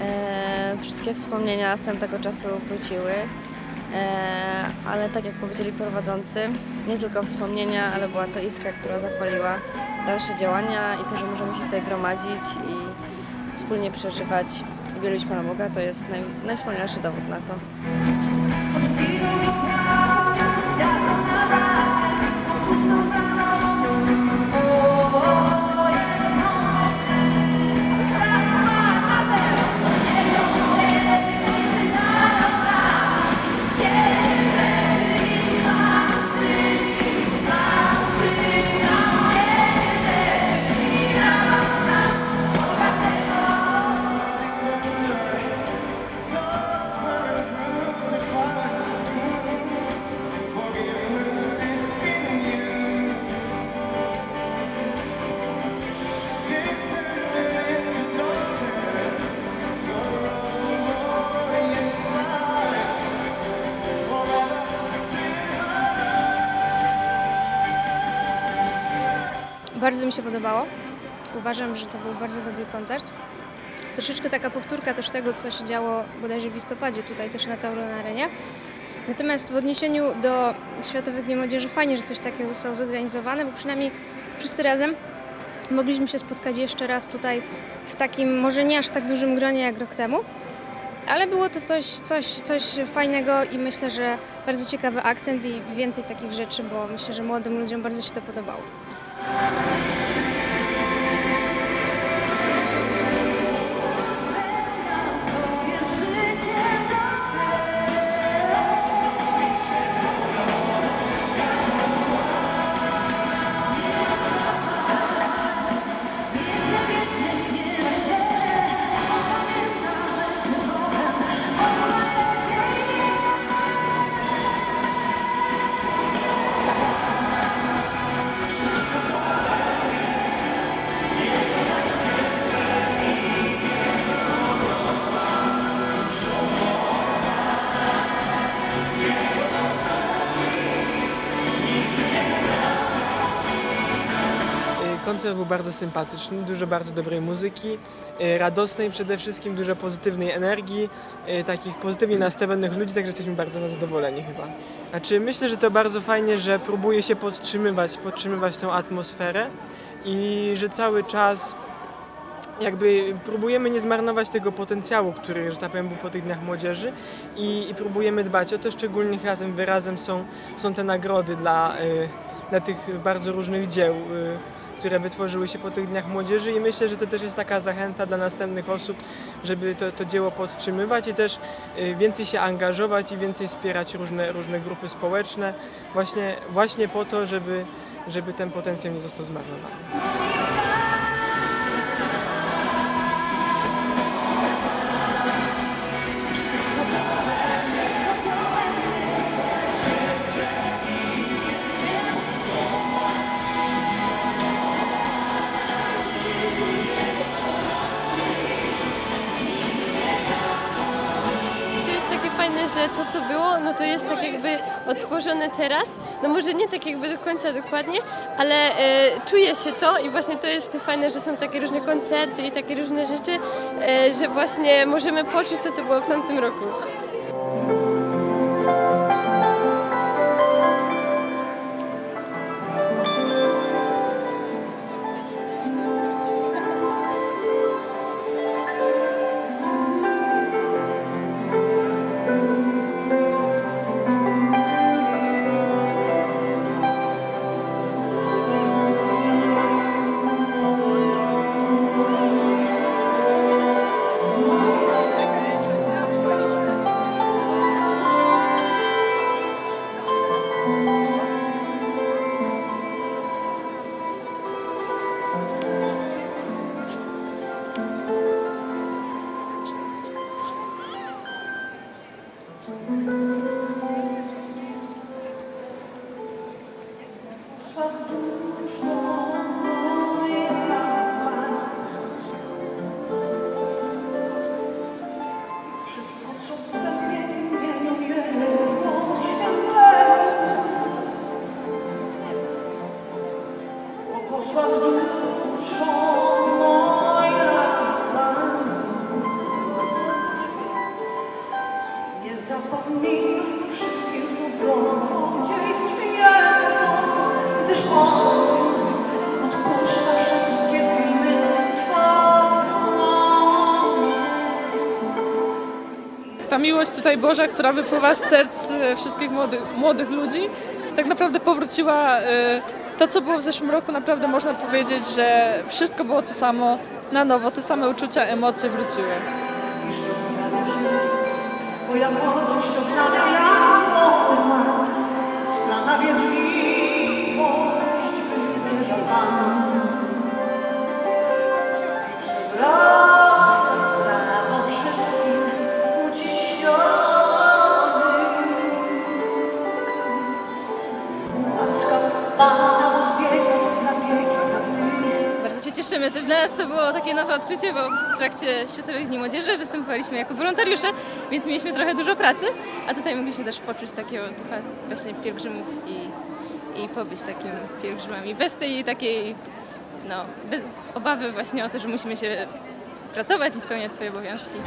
E, wszystkie wspomnienia z tamtego czasu wróciły. E, ale tak jak powiedzieli prowadzący, nie tylko wspomnienia, ale była to iskra, która zapaliła dalsze działania i to, że możemy się tutaj gromadzić i wspólnie przeżywać i wielbić Pana Boga, to jest naj, najwspanialszy dowód na to. Bardzo mi się podobało. Uważam, że to był bardzo dobry koncert. Troszeczkę taka powtórka też tego, co się działo bodajże w listopadzie tutaj też na Tauron Arenie. Natomiast w odniesieniu do Światowych Dni Młodzieży fajnie, że coś takiego zostało zorganizowane, bo przynajmniej wszyscy razem mogliśmy się spotkać jeszcze raz tutaj w takim może nie aż tak dużym gronie jak rok temu. Ale było to coś, coś, coś fajnego i myślę, że bardzo ciekawy akcent i więcej takich rzeczy, bo myślę, że młodym ludziom bardzo się to podobało. Koncert był bardzo sympatyczny, dużo bardzo dobrej muzyki, y, radosnej przede wszystkim, dużo pozytywnej energii, y, takich pozytywnie nastawionych ludzi, także jesteśmy bardzo zadowoleni chyba. Znaczy myślę, że to bardzo fajnie, że próbuje się podtrzymywać, podtrzymywać tą atmosferę i że cały czas jakby próbujemy nie zmarnować tego potencjału, który, że tak powiem, był po tych dniach młodzieży i, i próbujemy dbać o to, szczególnie chyba tym wyrazem są, są te nagrody dla, y, dla tych bardzo różnych dzieł, y, które wytworzyły się po tych dniach młodzieży i myślę, że to też jest taka zachęta dla następnych osób, żeby to, to dzieło podtrzymywać i też y, więcej się angażować i więcej wspierać różne, różne grupy społeczne właśnie, właśnie po to, żeby, żeby ten potencjał nie został zmarnowany. Że to co było, no to jest tak jakby odtworzone teraz. No może nie tak jakby do końca dokładnie, ale e, czuje się to i właśnie to jest fajne, że są takie różne koncerty i takie różne rzeczy, e, że właśnie możemy poczuć to, co było w tamtym roku. Mm-hmm. Miłość tutaj Boża, która wypływa z serc e, wszystkich młodych, młodych ludzi, tak naprawdę powróciła. e, To, co było w zeszłym roku, naprawdę można powiedzieć, że wszystko było to samo na nowo, te same uczucia, emocje wróciły. Twoja młodość odnawia sprawiedliwość wymierza Pan. Cieszymy. Też dla nas to było takie nowe odkrycie, bo w trakcie Światowych Dni Młodzieży występowaliśmy jako wolontariusze, więc mieliśmy trochę dużo pracy, a tutaj mogliśmy też poczuć takiego ducha właśnie pielgrzymów i, i pobyć takim pielgrzymami bez tej takiej, no, bez obawy właśnie o to, że musimy się pracować i spełniać swoje obowiązki.